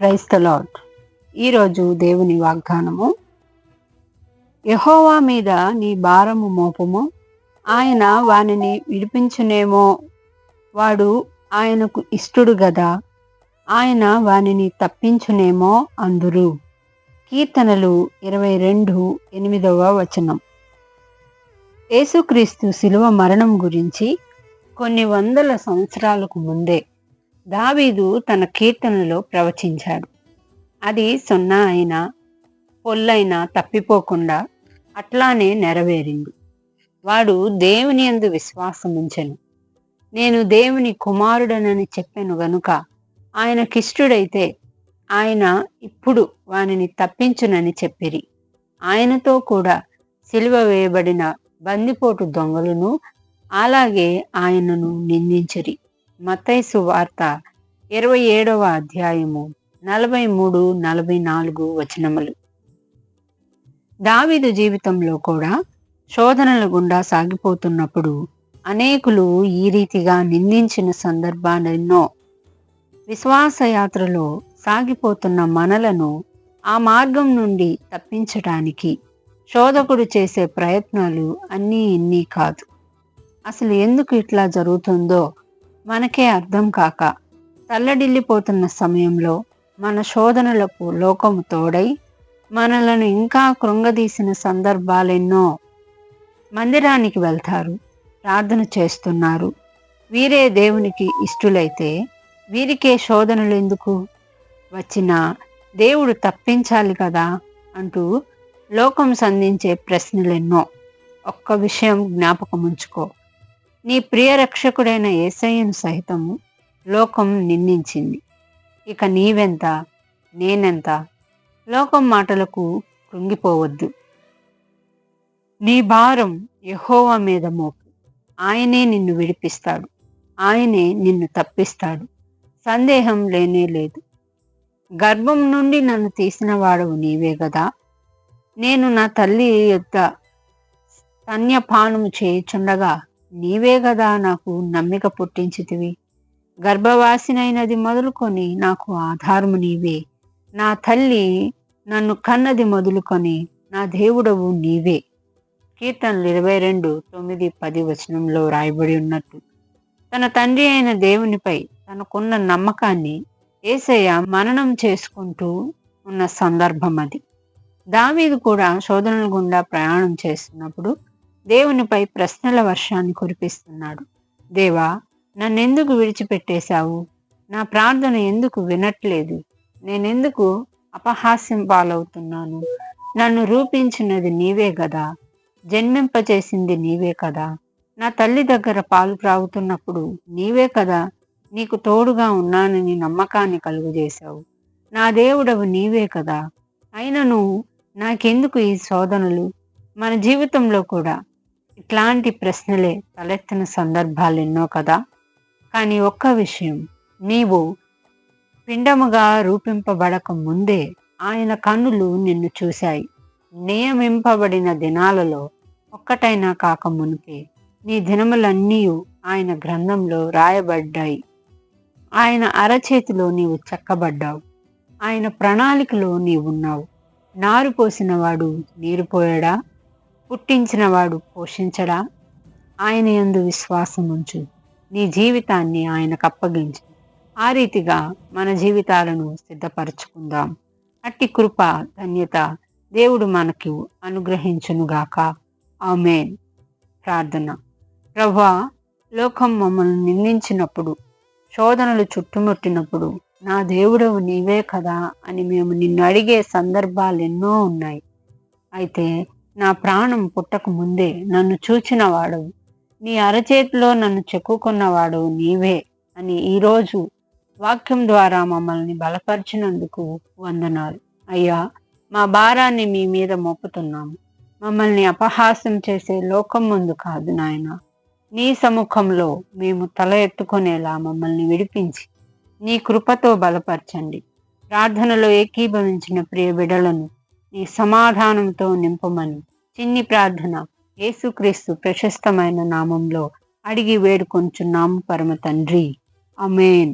క్రైస్తలాడ్ ఈరోజు దేవుని వాగ్దానము. యహోవా మీద నీ భారము మోపము. ఆయన వానిని విడిపించునేమో. వాడు ఆయనకు ఇష్టడు గదా. ఆయన వానిని తప్పించునేమో అందురు. కీర్తనలు ఇరవై రెండు ఎనిమిదవ వచనం. యేసుక్రీస్తు శిలువ మరణం గురించి కొన్ని వందల సంవత్సరాలకు ముందే దావీదు తన కీర్తనలో ప్రవచించాడు. అది సున్నా అయినా పొల్లైనా తప్పిపోకుండా అట్లానే నెరవేరింది. వాడు దేవుని అందు విశ్వాసముంచెను. నేను దేవుని కుమారుడనని చెప్పాను గనుక ఆయనకిష్టుడైతే ఆయన ఇప్పుడు వానిని తప్పించునని చెప్పిరి. ఆయనతో కూడా సిలువ వేయబడిన బందిపోటు దొంగలను అలాగే ఆయనను నిందించిరి. మతైసు వార్త ఇరవై ఏడవ అధ్యాయము నలభై మూడు నలభై నాలుగు వచనములు. దావీదు జీవితంలో కూడా శోధనల గుండా సాగిపోతున్నప్పుడు అనేకులు ఈ రీతిగా నిందించిన సందర్భాలెన్నో విశ్వాసయాత్రలో సాగిపోతున్న మనలను ఆ మార్గం నుండి తప్పించటానికి శోధకుడు చేసే ప్రయత్నాలు అన్నీ ఇన్ని కాదు. అసలు ఎందుకు ఇట్లా జరుగుతుందో మనకే అర్థం కాక తల్లడిల్లిపోతున్న సమయంలో మన శోధనలకు లోకము తోడై మనలను ఇంకా కృంగదీసిన సందర్భాలెన్నో మందిరానికి వెళ్తారు ప్రార్థన చేస్తున్నారు. వీరే దేవునికి ఇష్టలైతే వీరికే శోధనలు ఎందుకు వచ్చిన దేవుడు తప్పించాలి కదా అంటూ లోకం సంధించే ప్రశ్నలెన్నో. ఒక్క విషయం జ్ఞాపకం ఉంచుకో నీ ప్రియ రక్షకుడైన ఏసయ్యను సహితము లోకం నిందించింది. ఇక నీవెంత నేనెంత? లోకం మాటలకు కృంగిపోవద్దు. నీ భారం యహోవా మీద మోపు. ఆయనే నిన్ను విడిపిస్తాడు. ఆయనే నిన్ను తప్పిస్తాడు. సందేహం లేనే లేదు. గర్భం నుండి నన్ను తీసిన వాడవు నీవే కదా నేను నా తల్లి యొక్క స్తన్యపానము చేయుచుండగా నీవే కదా నాకు నమ్మిక పుట్టించితివి. గర్భవాసినైనది మొదలుకొని నాకు ఆధారము నీవే. నా తల్లి నన్ను కన్నది మొదలుకొని నా దేవుడవు నీవే. కీర్తనలు ఇరవై రెండు తొమ్మిది పది వచనంలో రాయబడి ఉన్నట్టు. తన తండ్రి అయిన దేవునిపై తనకున్న నమ్మకాన్ని ఏసయ్య మననం చేసుకుంటూ ఉన్న సందర్భం అది దావీదు కూడా శోధనల గుండా ప్రయాణం చేస్తున్నప్పుడు దేవునిపై ప్రశ్నల వర్షాన్ని కురిపిస్తున్నాడు. దేవా నన్నెందుకు విడిచిపెట్టేశావు? నా ప్రార్థన ఎందుకు వినట్లేదు? నేనెందుకు అపహాస్యం పాలవుతున్నాను? నన్ను రూపించినది నీవే కదా జన్మింపచేసింది నీవే కదా? నా తల్లి దగ్గర పాలు త్రాగుతున్నప్పుడు నీవే కదా? నీకు తోడుగా ఉన్నానని నమ్మకాన్ని కలుగజేశావు. నా దేవుడవు నీవే కదా? అయినను నాకెందుకు ఈ శోధనలు? మన జీవితంలో కూడా ఇట్లాంటి ప్రశ్నలే తలెత్తిన సందర్భాలు ఎన్నో కదా. కానీ ఒక్క విషయం నీవు పిండముగా రూపింపబడక ముందే ఆయన కన్నులు నిన్ను చూశాయి. నియమింపబడిన దినాలలో ఒక్కటైనా కాక మునిపే నీ దినములన్నీ ఆయన గ్రంథంలో రాయబడ్డాయి. ఆయన అరచేతిలో నీవు చెక్కబడ్డావు. ఆయన ప్రణాళికలో నీవున్నావు. నారు పోసినవాడు నీరు పోయాడా? పుట్టించినవాడు పోషించడా? ఆయన యందు విశ్వాసం ఉంచు నీ జీవితాన్ని ఆయనకు అప్పగించు. ఆ రీతిగా మన జీవితాలను సిద్ధపరచుకుందాం. అట్టి కృప ధన్యత దేవుడు మనకు అనుగ్రహించునుగాక. ఆమెన్. ప్రార్థన. ప్రభా లోకం మమ్మల్ని నిందించినప్పుడు శోధనలు చుట్టుముట్టినప్పుడు నా దేవుడవు నీవే కదా అని మేము నిన్ను అడిగే సందర్భాలు ఎన్నో ఉన్నాయి. అయితే నా ప్రాణం పుట్టక ముందే నన్ను చూచినవాడు నీ అరచేతిలో నన్ను చెక్కుకున్నవాడు నీవే అని ఈరోజు వాక్యం ద్వారా మమ్మల్ని బలపరిచినందుకు వందనాలు. అయ్యా మా భారాన్ని మీ మీద మోపుతున్నాము. మమ్మల్ని అపహాస్యం చేసే లోకం ముందు కాదు నాయన. నీ సముఖంలో మేము తల ఎత్తుకునేలా మమ్మల్ని విడిపించి నీ కృపతో బలపరచండి. ప్రార్థనలో ఏకీభవించిన ప్రియ బిడలను నీ సమాధానంతో నింపమని చిన్ని ప్రార్థన యేసుక్రీస్తు ప్రశస్తమైన నామంలో అడిగి వేడుకొంచున్నాము పరమ తండ్రి. అమేన్